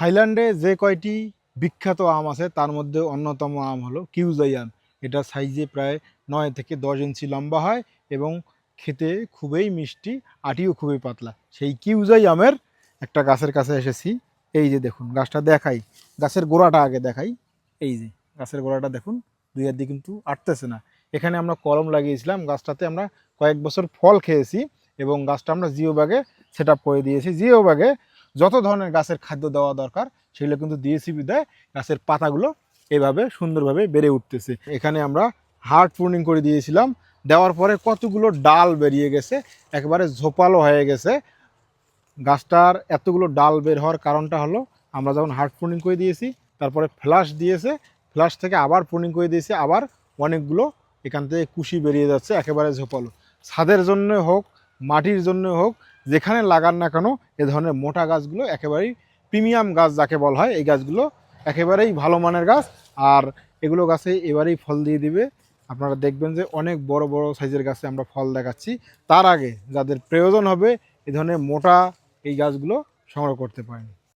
থাইল্যান্ডে যে কয়টি বিখ্যাত আম আছে, তার মধ্যে অন্যতম আম হলো কিউজাইয়ান। এটা সাইজে প্রায় নয় থেকে দশ ইঞ্চি লম্বা হয় এবং খেতে খুবই মিষ্টি, আটিও খুবই পাতলা। সেই কিউজাই আমের একটা গাছের কাছে এসেছি। এই যে দেখুন, গাছটা দেখাই। গাছের গোড়াটা আগে দেখাই। এই যে, গাছের গোড়াটা দেখুন, দুই হাত দিয়ে কিন্তু আটতেছে না। এখানে আমরা কলম লাগিয়েছিলাম। গাছটাতে আমরা কয়েক বছর ফল খেয়েছি এবং গাছটা আমরা জিও ব্যাগে সেট করে দিয়েছি। জিও ব্যাগে যত ধরনের গাছের খাদ্য দেওয়া দরকার, সেগুলো কিন্তু দিয়েছি বিদায় গাছের পাতাগুলো এভাবে সুন্দরভাবে বেড়ে উঠতেছে। এখানে আমরা হার্ড প্রুনিং করে দিয়েছিলাম। দেওয়ার পরে কতগুলো ডাল বেরিয়ে গেছে, একেবারে ঝোপালো হয়ে গেছে। গাছটার এতগুলো ডাল বের হওয়ার কারণটা হলো, আমরা যখন হার্ড প্রুনিং করে দিয়েছি, তারপরে ফ্লাশ দিয়েছে। ফ্লাশ থেকে আবার প্রুনিং করে দিয়েছে, আবার অনেকগুলো এখান থেকে কুশি বেরিয়ে যাচ্ছে, একেবারে ঝোপালো। ছাদের জন্য হোক, মাটির জন্য হোক যেখানে লাগান না কেন, এ ধরনের মোটা গাছগুলো একেবারেই প্রিমিয়াম গাছ যাকে বলা হয়, এই গাছগুলো একেবারেই ভালো মানের গাছ। আর এগুলো গাছে এবারেই ফল দিয়ে দিবে। আপনারা দেখবেন যে অনেক বড় বড় সাইজের গাছে আমরা ফল দেখাচ্ছি। তার আগে যাদের প্রয়োজন হবে, এ ধরনের মোটা এই গাছগুলো সংগ্রহ করতে পারেন।